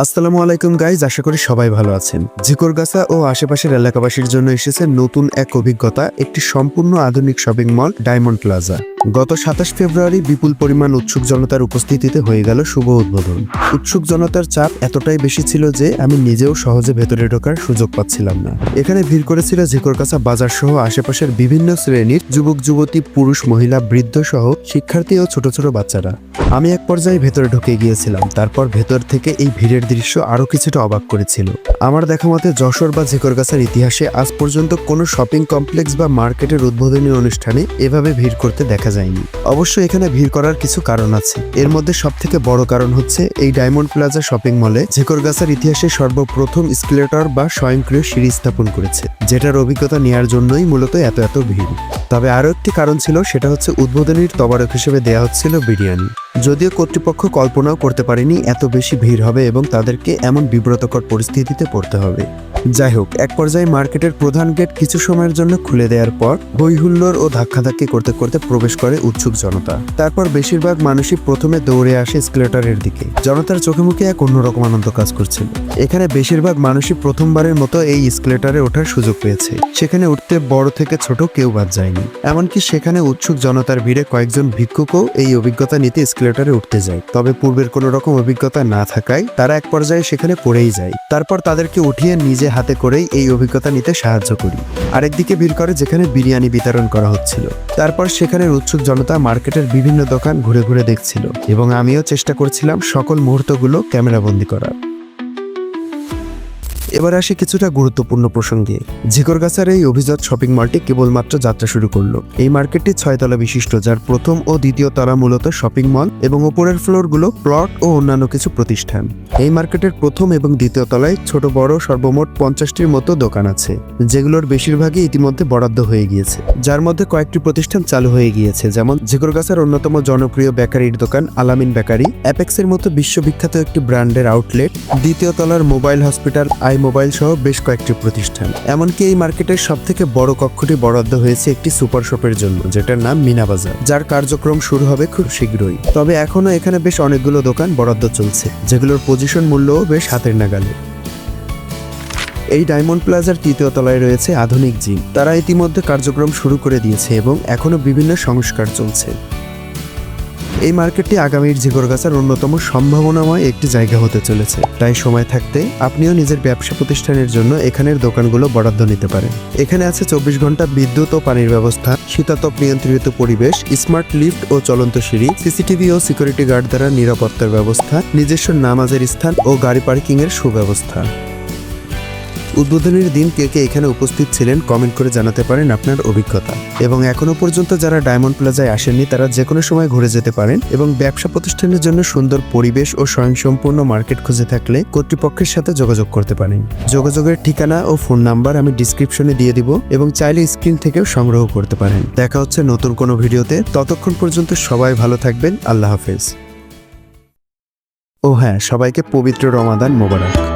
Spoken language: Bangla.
আসসালামু আলাইকুম গাইজ আশা করি সবাই ভালো আছেন। ঝিকরগাছা ও আশেপাশের এলাকাবাসীর জন্য এসেছে নতুন এক অভিজ্ঞতা, একটি সম্পূর্ণ আধুনিক শপিং মল ডায়মন্ড প্লাজা গত সাতাশ ফেব্রুয়ারি বিপুল পরিমাণ উৎসুক জনতার উপস্থিতিতে হয়ে গেল শুভ উদ্বোধন। উৎসুক জনতার চাপ এতটাই বেশি ছিল যে আমি নিজেও সহজে ভেতরে ঢোকার সুযোগ পাচ্ছিলাম না। এখানে ভিড় করেছিল ঝিকরগাছা বাজার সহ আশেপাশের বিভিন্ন শ্রেণির যুবক, যুবতী, পুরুষ, মহিলা, বৃদ্ধ সহ শিক্ষার্থী ও ছোট ছোট বাচ্চারা। আমি এক পর্যায়ে ভেতরে ঢুকে গিয়েছিলাম, তারপর ভেতর থেকে এই ভিড়ের দৃশ্য আরও কিছুটা অবাক করেছিল। আমার দেখা মতে যশোর বা ঝিকরগাছার ইতিহাসে আজ পর্যন্ত কোনো শপিং কমপ্লেক্স বা মার্কেটের উদ্বোধনী অনুষ্ঠানে এভাবে ভিড় করতে দেখা যায়নি। অবশ্য এখানে ভিড় করার কিছু কারণ আছে। এর মধ্যে সব থেকে বড় কারণ হচ্ছে এই ডায়মন্ড প্লাজা শপিং মলে ঝেকরগাছার ইতিহাসে সর্বপ্রথম স্কেলেটর বা স্বয়ংক্রিয় সিঁড়ি স্থাপন করেছে, যেটার অভিজ্ঞতা নেওয়ার জন্যই মূলত এত এত ভিড়। তবে আরও একটি কারণ ছিল, সেটা হচ্ছে উদ্বোধনীর তবারক হিসেবে দেয়া হচ্ছিল বিরিয়ানি। যদিও কর্তৃপক্ষ কল্পনাও করতে পারেনি এত বেশি ভিড় হবে এবং তাদেরকে এমন বিব্রতকর পরিস্থিতিতে পড়তে হবে। যাই হোক এক পর্যায়ে মার্কেটের প্রধান গেট কিছু সময়ের জন্য খুলে দেওয়ার পর হইহুল্লোর ও ধাক্কাধাক্কি করতে করতে প্রবেশ করে উৎসুক জনতা। তারপর বেশিরভাগ মানুষই প্রথমে দৌড়ে আসে স্কেলেটরের দিকে। জনতার চোখে মুখে এক অন্যরকম আনন্দ কাজ করছিল। এখানে বেশিরভাগ মানুষই প্রথমবারের মতো এই স্কেলেটরে ওঠার সুযোগ পেয়েছে। সেখানে উঠতে বড় থেকে ছোট কেউ বাদ যায়নি। এমনকি সেখানে উৎসুক জনতার ভিড়ে কয়েকজন ভিক্ষুকও এই অভিজ্ঞতা নিতে স্কেলেটরে উঠতে যায়। তবে পূর্বের কোনো রকম অভিজ্ঞতা না থাকায় তারা এক পর্যায়ে সেখানে পড়েই যায়। তারপর তাদেরকে উঠিয়ে নিজে হাতে করেই এই অভিজ্ঞতা নিতে সাহায্য করি। আরেকদিকে ভিড় করে যেখানে বিরিয়ানি বিতরণ করা হচ্ছিল। তারপর সেখানের উৎসুক জনতা মার্কেটের বিভিন্ন দোকান ঘুরে ঘুরে দেখছিল। এবং আমিও চেষ্টা করছিলাম সকল মুহূর্তগুলো ক্যামেরাবন্দি করার। এবার আসি কিছুটা গুরুত্বপূর্ণ প্রসঙ্গে। ঝিকরগাছার এই অভিজাত শপিং মলটি কেবলমাত্র যাত্রা শুরু করল। এই মার্কেটটি ছয়তলা বিশিষ্ট, যার প্রথম ও দ্বিতীয় তলা মূলত শপিং মল এবং ওপরের ফ্লোরগুলো প্লট ও অন্যান্য কিছু প্রতিষ্ঠান। এই মার্কেটের প্রথম এবং দ্বিতীয় তলায় ছোট, বড়, সর্বমোট পঞ্চাশটির মতো দোকান আছে, যেগুলোর বেশিরভাগই ইতিমধ্যে বরাদ্দ হয়ে গিয়েছে। যার মধ্যে কয়েকটি প্রতিষ্ঠান চালু হয়ে গিয়েছে, যেমন ঝিকরগাছার অন্যতম জনপ্রিয় বেকারির দোকান আলামিন বেকারি অ্যাপেক্সের মতো বিশ্ববিখ্যাত একটি ব্র্যান্ডের আউটলেট দ্বিতীয় তলার মোবাইল হসপিটাল আই মোবাইল সহ বেশ কয়েকটি প্রতিষ্ঠান। এমনকি এই মার্কেটের সব থেকে বড় কক্ষটি বরাদ্দ হয়েছে একটি সুপার শপের জন্য, যেটার নাম মিনা বাজার, যার কার্যক্রম শুরু হবে খুব শীঘ্রই। তবে এখনও এখানে বেশ অনেকগুলো দোকান বরাদ্দ চলছে, যেগুলোর পজিশন মূল্যও বেশ হাতের নাগালে। এই ডায়মন্ড প্লাজার তৃতীয় তলায় রয়েছে আধুনিক জিম। তারা ইতিমধ্যে কার্যক্রম শুরু করে দিয়েছে এবং এখনও বিভিন্ন সংস্কার চলছে। এই মার্কেটটি আগামীর জিগরগাছার অন্যতম সম্ভাবনাময় একটি জায়গা হতে চলেছে। তাই সময় থাকতে আপনিও নিজের ব্যবসা প্রতিষ্ঠানের জন্য এখানের দোকানগুলো বরাদ্দ নিতে পারেন। এখানে আছে চব্বিশ ঘণ্টা বিদ্যুৎ ও পানির ব্যবস্থা, শীতাতপ নিয়ন্ত্রিত পরিবেশ, স্মার্ট লিফট ও চলন্ত সিঁড়ি, সিসিটিভি ও সিকিউরিটি গার্ড দ্বারা নিরাপত্তার ব্যবস্থা, নিজস্ব নামাজের স্থান ও গাড়ি পার্কিং এর সুব্যবস্থা। উদ্বোধনের দিন কে কে এখানে উপস্থিত ছিলেন কমেন্ট করে জানাতে পারেন আপনার অভিজ্ঞতা। এবং এখনও পর্যন্ত যারা ডায়মন্ড প্লাজায় আসেননি, তারা যে কোনো সময় ঘুরে যেতে পারেন এবং ব্যবসা প্রতিষ্ঠানের জন্য সুন্দর পরিবেশ ও স্বয়ংসম্পূর্ণ মার্কেট খুঁজে থাকলে কর্তৃপক্ষের সাথে যোগাযোগ করতে পারেন। যোগাযোগের ঠিকানা ও ফোন নাম্বার আমি ডিসক্রিপশনে দিয়ে দিব এবং চাইলে স্ক্রিন থেকেও সংগ্রহ করতে পারেন। দেখা হচ্ছে নতুন কোনো ভিডিওতে। ততক্ষণ পর্যন্ত সবাই ভালো থাকবেন। আল্লাহ হাফেজ। ও হ্যাঁ সবাইকে পবিত্র রমাদান মোবারক।